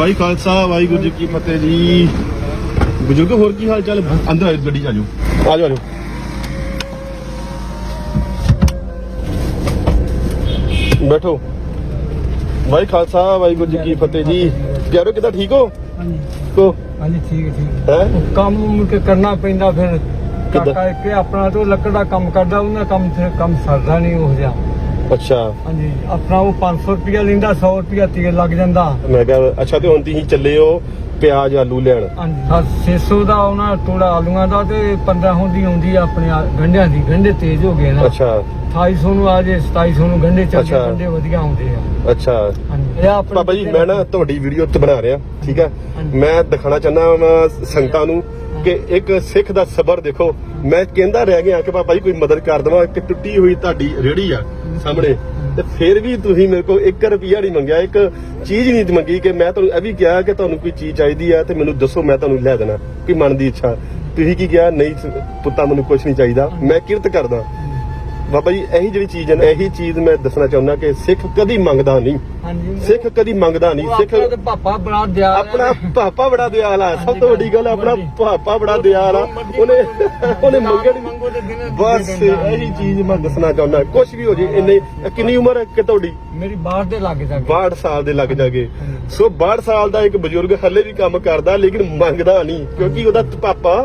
ਵਾਹਿ ਖਾਲਸਾ ਵਾਹਿਗੁਰੂ ਜੀ ਕੀ ਫਤਿਹ ਜੀ। ਬਜ਼ੁਰਗ ਹੋਰ ਕੀ ਹਾਲ ਚਾਲ? ਅੰਦਰ ਆਜੋ ਗੱਡੀ 'ਚ ਆਜੋ ਆਜੋ ਆਜੋ ਬੈਠੋ। ਵਾਹਿ ਖਾਲਸਾ ਵਾਹਿਗੁਰੂ ਜੀ ਕੀ ਫਤਿਹ ਜੀ। ਪਿਆਰੋ ਕਿਦਾਂ ਠੀਕ ਹੋ? ਹਾਂਜੀ। ਕੋ? ਹਾਂਜੀ ਠੀਕ ਹੈ, ਠੀਕ ਹੈ। ਕੰਮ ਮੁੜ ਕੇ ਕਰਨਾ ਪੈਂਦਾ ਫਿਰ? ਕਾਕਾ ਇੱਕ ਆਪਣਾ ਤੋਂ ਲੱਕੜ ਦਾ ਕੰਮ ਕਰਦਾ ਉਹਨਾਂ ਕੰਮ ਕੰਮ ਸਰਦਾ ਨਹੀਂ ਉਹ ਜਿਹਾ। ਅੱਛਾ। ਹਾਂਜੀ ਆਪਣਾ ਉਹ 500 ਰੁਪਿਆ ਲੈਂਦਾ 100 ਰੁਪਿਆ ਤੇਲ ਲੱਗ ਜਾਂਦਾ। ਮੈਂ ਕਿਹਾ ਅੱਛਾ ਤੇ ਹੁਣ ਤੁਸੀਂ ਚੱਲੇ ਹੋ ਪਿਆਜ਼ ਆਲੂ ਲੈਣ? ਹਾਂਜੀ ਤਾਂ 600 ਦਾ ਉਹਨਾਂ ਤੋੜਾ ਆਲੂਆਂ ਦਾ ਤੇ 1500 ਦੀ ਆਉਂਦੀ ਆ ਆਪਣੇ ਆ ਗੰਢਿਆਂ ਦੀ ਗੰਢੇ ਤੇਜ਼ ਹੋ ਗਏ ਨਾ। ਅੱਛਾ। 2800 ਨੂੰ ਆ ਜੇ 2700 ਨੂੰ ਗੰਢੇ ਚੱਲਦੇ ਅੱਛਾ। ਗੰਢੇ ਵਧੀਆ ਆਉਂਦੇ ਆ। ਅੱਛਾ। ਹਾਂਜੀ। ਇਹ ਆਪਣੇ ਜੀ ਮੈਂ ਨਾ ਤੁਹਾਡੀ ਵੀਡੀਓ ਤੇ ਬਣਾ ਰਿਹਾ ਠੀਕ ਹੈ ਹਾਂਜੀ। ਮੈਂ ਦਿਖਾਣਾ ਚਾਹੁੰਦਾ ਸੰਗਤਾਂ ਨੂੰ ਕਿ ਇੱਕ ਸਿੱਖ ਦਾ ਸਬਰ ਦੇਖੋ। ਮੈਂ ਕਹਿੰਦਾ ਰਹਿ ਗਿਆ ਕਿ ਬਾਬਾ ਜੀ ਕੋਈ ਮਦਦ ਕਰ ਦੇਵਾਂ, ਇੱਕ ਟੁੱਟੀ ਹੋਈ ਤੁਹਾਡੀ ਰੇੜੀ ਆ ਸਾਹਮਣੇ। ਤੇ ਫਿਰ ਵੀ ਤੁਸੀਂ ਮੇਰੇ ਕੋਲ 1 ਰੁਪਿਆ ਨਹੀਂ ਮੰਗਿਆ, ਇੱਕ ਚੀਜ਼ ਨਹੀਂ ਮੰਗੀ ਕਿ ਮੈਂ ਤੁਹਾਨੂੰ ਇਹ ਵੀ ਕਿਹਾ ਕਿ ਤੁਹਾਨੂੰ ਕੋਈ ਚੀਜ਼ ਚਾਹੀਦੀ ਆ ਤੇ ਮੈਨੂੰ ਦੱਸੋ, ਮੈਂ ਤੁਹਾਨੂੰ ਲੈ ਦੇਣਾ ਕੋਈ ਮਨ ਦੀ ਇੱਛਾ। ਤੁਸੀਂ ਕੀ ਕਿਹਾ? ਨਹੀਂ ਪੁੱਤਾਂ ਮੈਨੂੰ ਕੁਝ ਨਹੀਂ ਚਾਹੀਦਾ। ਮੈਂ ਕਿਰਤ ਕਰਦਾ। ਬਾਬਾ ਜੀ ਇਹੀ ਜਿਹੜੀ ਚੀਜ਼ ਹੈ ਨਾ ਇਹੀ ਚੀਜ਼ ਮੈਂ ਦੱਸਣਾ ਚਾਹੁੰਦਾ ਕਿ ਸਿੱਖ ਕਦੀ ਮੰਗਦਾ ਨਹੀਂ। ਹਾਂਜੀ। ਸਿੱਖ ਕਦੀ ਮੰਗਦਾ ਨਹੀਂ। ਸਿੱਖ ਆਪਣਾ ਤੇ ਪਾਪਾ ਬੜਾ ਦਿਆ ਆਪਣਾ ਪਾਪਾ ਬੜਾ ਦਿਆਲ ਆ। ਸਭ ਤੋਂ ਵੱਡੀ ਗੱਲ ਆਪਣਾ ਪਾਪਾ ਬੜਾ ਦਿਆਲ ਆ। ਉਹਨੇ ਉਹਨੇ ਮੰਗਣ ਮੰਗੋ ਤੇ ਦਿਨ ਬਸ ਇਹੀ ਚੀਜ਼ ਮੈਂ ਦੱਸਣਾ ਚਾਹੁੰਦਾ। ਕੁਝ ਵੀ ਹੋ ਜੇ ਇੰਨੇ ਕਿੰਨੀ ਉਮਰ ਹੈ ਕਿ ਤੁਹਾਡੀ? ਮੇਰੀ ਬਾਹਰ ਦੇ ਲੱਗ ਜਾ 62 ਸਾਲ ਦੇ ਲੱਗ ਜਾਗੇ। ਸੋ 62 ਸਾਲ ਦਾ ਇੱਕ ਬਜ਼ੁਰਗ ਹੱਲੇ ਵੀ ਕੰਮ ਕਰਦਾ ਲੇਕਿਨ ਮੰਗਦਾ ਨਹੀਂ ਕਿਉਂਕਿ ਉਹਦਾ ਪਾਪਾ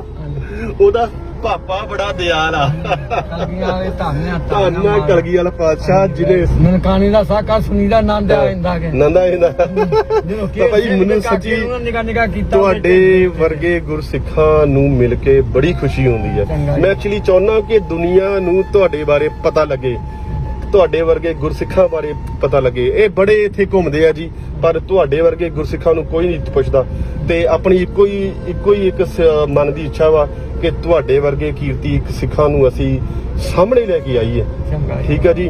ਉਹਦਾ ਪਾਪਾ ਬੜਾ ਦਿਆਲ ਆ। ਕਲਗੀਆਂ ਵਾਲੇ ਧਾਨਿਆ ਧੰਨਾ ਕਲਗੀ ਵਾਲਾ ਪਾਤਸ਼ਾਹ ਜਿਹਨੇ ਮਨਕਾਣੀ ਦਾ ਸਾਕਾ ਸੁਨੀਦਾ ਆਨੰਦ ਆ ਜਾਂਦਾ ਕਿ। ਨੰਦਾ ਕਿ ਬਾਬਾ ਜੀ ਮੈਨੂੰ ਸੱਚੀ ਤੁਹਾਡੇ ਵਰਗੇ ਗੁਰਸਿੱਖਾਂ ਨੂੰ ਮਿਲ ਕੇ ਬੜੀ ਖੁਸ਼ੀ ਹੁੰਦੀ ਹੈ ਜੀ। ਮੈਂ ਐਕਚੁਅਲੀ ਚਾਹੁੰਦਾ ਕਿ ਦੁਨੀਆ ਨੂੰ ਤੁਹਾਡੇ ਬਾਰੇ ਪਤਾ ਲੱਗੇ। ਤੁਹਾਡੇ ਵਰਗੇ ਗੁਰਸਿੱਖਾਂ ਬਾਰੇ ਪਤਾ ਲੱਗੇ। ਇਹ ਬੜੇ ਇੱਥੇ ਘੁੰਮਦੇ ਆ ਜੀ ਪਰ ਤੁਹਾਡੇ ਵਰਗੇ ਗੁਰਸਿੱਖਾਂ ਨੂੰ ਕੋਈ ਨਹੀਂ ਪੁੱਛਦਾ। ਤੇ ਆਪਣੀ ਇੱਕੋ ਹੀ ਇੱਕੋ ਹੀ ਇੱਕ ਮਨ ਦੀ ਇੱਛਾ ਵਾ ਕਿ ਤੁਹਾਡੇ ਵਰਗੇ ਕੀਰਤੀ ਸਿੱਖਾਂ ਨੂੰ ਅਸੀਂ ਸਾਹਮਣੇ ਲੈ ਕੇ ਆਈਏ। ਠੀਕ ਹੈ ਜੀ?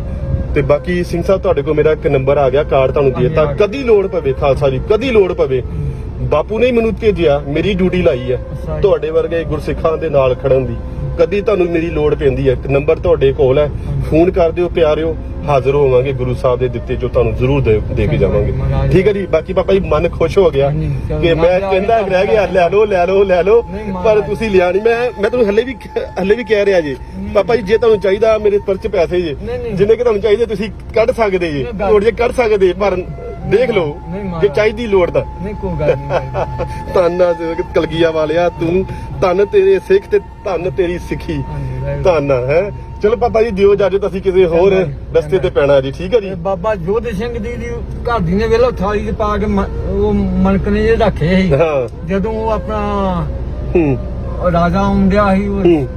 ਤੇ ਬਾਕੀ ਸਿੰਘ ਸਾਹਿਬ ਤੁਹਾਡੇ ਕੋਲ ਮੇਰਾ ਇੱਕ ਨੰਬਰ ਆ ਗਿਆ ਕਾਰਡ ਤੁਹਾਨੂੰ ਦੇ ਦਿੱਤਾ। ਕਦੀ ਲੋੜ ਪਵੇ ਖਾਲਸਾ ਜੀ ਕਦੀ ਲੋੜ ਪਵੇ। ਬਾਪੂ ਨੇ ਮੈਨੂੰ ਭੇਜਿਆ ਮੇਰੀ ਡਿਊਟੀ ਲਾਈ ਹੈ। ਤੁਹਾਡੇ ਵਰਗੇ ਗੁਰਸਿੱਖਾਂ ਦੇ ਨਾਲ ਖੜਨ ਦੀ। ਕਦੀ ਤੁਹਾਨੂੰ ਮੇਰੀ ਲੋੜ ਪੈਂਦੀ ਹੈ। ਨੰਬਰ ਤੁਹਾਡੇ ਕੋਲ ਹੈ। ਫੋਨ ਕਰ ਦਿਓ ਪਿਆਰਿਓ। ਹਾਜ਼ਰ ਹੋਵਾਂਗੇ ਗੁਰੂ ਸਾਹਿਬ ਦੇ ਦਿੱਤੇ ਜੋ ਤੁਹਾਨੂੰ ਜ਼ਰੂਰ ਦੇ ਕੇ ਜਾਵਾਂਗੇ। ਠੀਕ ਹੈ ਜੀ ਬਾਕੀ ਪਾਪਾ ਜੀ ਮਨ ਖੁਸ਼ ਹੋ ਗਿਆ ਕਿ ਮੈਂ ਕਹਿੰਦਾ ਰਹਿ ਗਿਆ ਲੈ ਲਓ ਲੈ ਲਓ ਲੈ ਲਓ। ਪਰ। ਤੁਸੀਂ ਲਿਆ ਨਹੀਂ ਮੈਂ ਮੈਂ ਤੁਹਾਨੂੰ ਹੱਲੇ ਵੀ ਹੱਲੇ ਵੀ ਕਹਿ ਰਿਹਾ ਜੀ। ਪਾਪਾ ਜੀ ਜੇ ਤੁਹਾਨੂੰ ਚਾਹੀਦਾ ਮੇਰੇ ਪਰਚ ਪੈਸੇ ਜੀ। ਜਿੰਨੇ ਕਿ ਤੁਹਾਨੂੰ ਚਾਹੀਦੇ ਤੁਸੀਂ ਕੱਢ ਸਕਦੇ ਜੀ। ਨਹੀਂ, ਗੱਲ- ਲੋੜ ਜੇ ਕੱਢ ਸਕਦੇ ਪਰ ਦੇਖ ਲਓ ਨਹੀਂ, ਜੇ। ਚਾਹੀਦੀ ਲੋੜ ਤਾਂ। ਨਹੀਂ ਕੋਈ ਗੱਲ ਨਹੀਂ ਧੰਨ ਆ ਕਲਗੀਆ ਵਾਲਿਆ ਤੂੰ ਧੰਨ ਤੇਰੇ ਸਿੱਖ ਤੇ ਧੰਨ ਤੇਰੀ ਸਿੱਖੀ। ਹਾਂਜੀ, ਵਾਹਿਗੁਰੂ। ਧੰਨ ਹੈ। ਚਲੋ ਪਾਪਾ ਜੀ ਦਿਓ ਜਾਜੋ ਅਸੀਂ ਕਿਸੇ ਹੋਰ ਰਸਤੇ ਤੇ। ਪੈਣਾ ਜੀ ਠੀਕ ਹੈ ਜੀ? ਬਾਬਾ ਜੋਧ ਸਿੰਘ ਜੀ ਦੀ ਘਰ ਦੀ ਨੇ ਵੇਲੋ ਥਾਲੀ 'ਚ ਪਾ ਕੇ ਮ- ਉਹ ਮਣਕਨੇ ਜੇ ਰੱਖੇ ਸੀ। ਹਾਂ। ਜਦੋਂ ਉਹ ਆਪਣਾ ਹੂੰ। ਰਾਜਾ ਆਉਂਦਿਆ ਸੀ ਉਹ ਹੂੰ।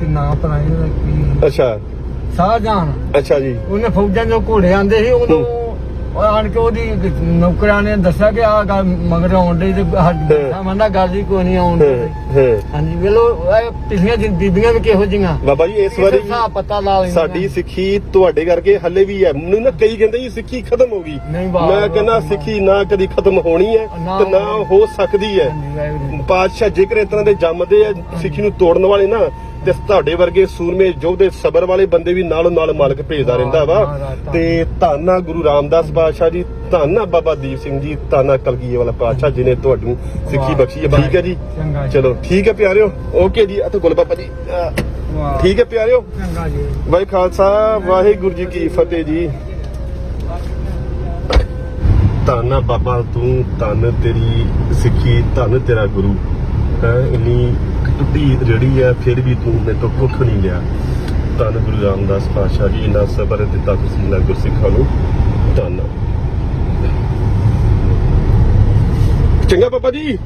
ਕਿ ਨਾਂ ਪਤਾ ਨਹੀਂ ਉਹਦਾ ਕੀ? ਅੱਛਾ। ਸ਼ਾਹਜਹਾਨ ਅੱਛਾ ਜੀ। ਉਹਨੇ ਫੌਜਾਂ ਜੋ ਘੋੜੇ ਆਂਦੇ ਸੀ ਉਦੋਂ ਉਹ ਆਣ ਕੇ ਉਹਦੀ ਨੌਕਰਾਂ ਨੇ ਦੱਸਿਆ ਕਿ ਆਹ ਗੱਲ ਮਗਰ ਆਉਣ ਡਈ ਤੇ। ਮੰਦਾ ਗੱਲ ਹੀ ਕੋਈ ਨਹੀਂ ਆਉਣ ਹਾਂ ਹਾਂਜੀ ਵੇਲੋ ਇਹ ਪਿਛਲੀਆਂ ਜਿ- ਬੀਬੀਆਂ ਵੀ ਕਿਹੋ ਜਿਹੀਆਂ। ਬਾਬਾ ਜੀ ਇਸ ਵਾਰੀ ਪਤਾ ਲਾ ਲੈਂਦੀਆਂ। ਸਾਡੀ ਸਿੱਖੀ ਤੁਹਾਡੇ ਕਰਕੇ ਹੱਲੇ ਵੀ ਹੈ। ਮੈਨੂੰ ਨਾ ਕਈ ਕਹਿੰਦੇ ਜੀ ਸਿੱਖੀ ਖਤਮ ਹੋ ਗਈ। ਮੈਂ ਕਹਿੰਦਾ। ਸਿੱਖੀ ਨਾ ਕਦੀ ਖਤਮ ਹੋਣੀ ਹੈ ਤੇ ਨਾ ਹੋ ਸਕਦੀ ਹੈ। ਪਾਤਸ਼ਾਹ ਜੇਕਰ ਇਸ ਤਰ੍ਹਾਂ ਦੇ ਜੰਮਦੇ ਆ ਸਿੱਖੀ ਨੂੰ ਤੋੜਨ ਵਾਲੇ ਨਾ ਤੇ ਤੁਹਾਡੇ ਵਰਗੇ ਸੂਰਮੇ ਯੋਧੇ ਸਬਰ ਵਾਲੇ ਬੰਦੇ ਵੀ ਨਾਲੋਂ ਨਾਲ ਮਾਲਕ ਭੇਜਦਾ ਰਹਿੰਦਾ ਵਾ। ਤੇ ਧੰਨ ਗੁਰੂ ਰਾਮਦਾਸ ਪਾਤਸ਼ਾਹ ਜੀ ਧੰਨ ਬਾਬਾ ਦੀਪ ਸਿੰਘ ਜੀ ਧੰਨ ਕਲਗੀਏ ਵਾਲਾ ਪਾਤਸ਼ਾਹ ਜਿਨੇ ਤੁਹਾਨੂੰ ਸਿੱਖੀ ਬਖਸ਼ੀ ਹੈ ਠੀਕ ਹੈ ਜੀ। ਚਲੋ ਠੀਕ ਹੈ ਪਿਆਰਿਓ। ਓਕੇ ਜੀ ਆ ਤਾਂ ਗੁਲ ਬਾਬਾ ਜੀ। ਠੀਕ ਹੈ ਪਿਆਰਿਓ? ਚੰਗਾ ਜੀ। ਵਾਹਿ ਖਾਲਸਾ ਵਾਹਿਗੁਰੂ ਜੀ ਕੀ ਫਤਿਹ ਜੀ। ਧੰਨ ਬਾਬਾ ਤੂੰ ਧੰਨ ਤੇਰੀ ਸਿੱਖੀ ਧੰਨ ਤੇਰਾ ਗੁਰੂ। ਹੈ ਇੰਨੀ ਟੁੱਟੀ ਰੜੀ ਹੈ ਫਿਰ ਵੀ ਤੂੰ ਮੇਰੇ ਤੋਂ ਕੁੱਖ ਨਹੀਂ ਲਿਆ ਧੰਨ ਗੁਰੂ ਰਾਮਦਾਸ ਪਾਤਸ਼ਾਹ ਜੀ, ਇਹਨਾਂ ਸਬਰ ਦਿੱਤਾ ਤੁਸੀਂ ਨਾ ਗੁਰਸਿੱਖਾਂ ਨੂੰ ਧੰਨ। ਚੰਗਾ ਪਾਪਾ ਜੀ।